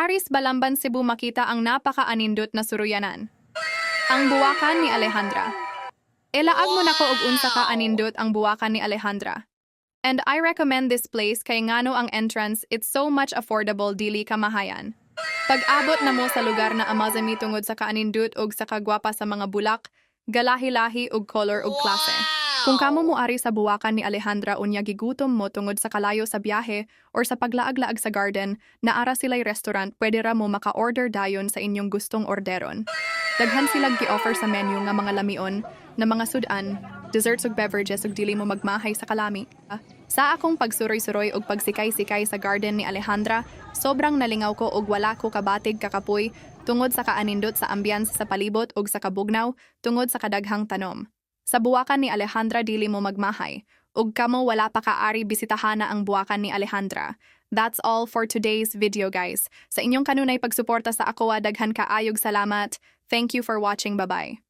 Aris Balamban Cebu makita ang napaka-anindot na suruyanan. Ang buwakan ni Alejandra. Ilaag mo na ko og unsa ka anindot ang buwakan ni Alejandra. And I recommend this place kay ngano ang entrance it's so much affordable dili ka mahayan. Pag-abot na mo sa lugar na amazami tungod sa kaanindot og sa kagwapa sa mga bulak, galahi-lahi og color og klase. Kung kamo mo ari sa buwakan ni Alejandra unya gigutom mo tungod sa kalayo sa biyahe or sa paglaag-laag sa garden, naara sila'y restaurant, pwede ra mo maka-order dayon sa inyong gustong orderon. Daghan silang gi-offer sa menu nga mga lamion na mga sudan, desserts ug beverages ug dili mo magmahay sa kalami. Sa akong pagsuroy-suroy ug pagsikay-sikay sa garden ni Alejandra, sobrang nalingaw ko ug wala ko kabatig kakapoy tungod sa kaanindot sa ambiance sa palibot ug sa kabugnaw tungod sa kadaghang tanom. Sa buwakan ni Alejandra dili mo magmahay, ug kamo wala pa kaari bisitahan na ang buwakan ni Alejandra. That's all for today's video guys. Sa inyong kanunay pagsuporta sa ako daghan kaayog salamat. Thank you for watching. Bye-bye.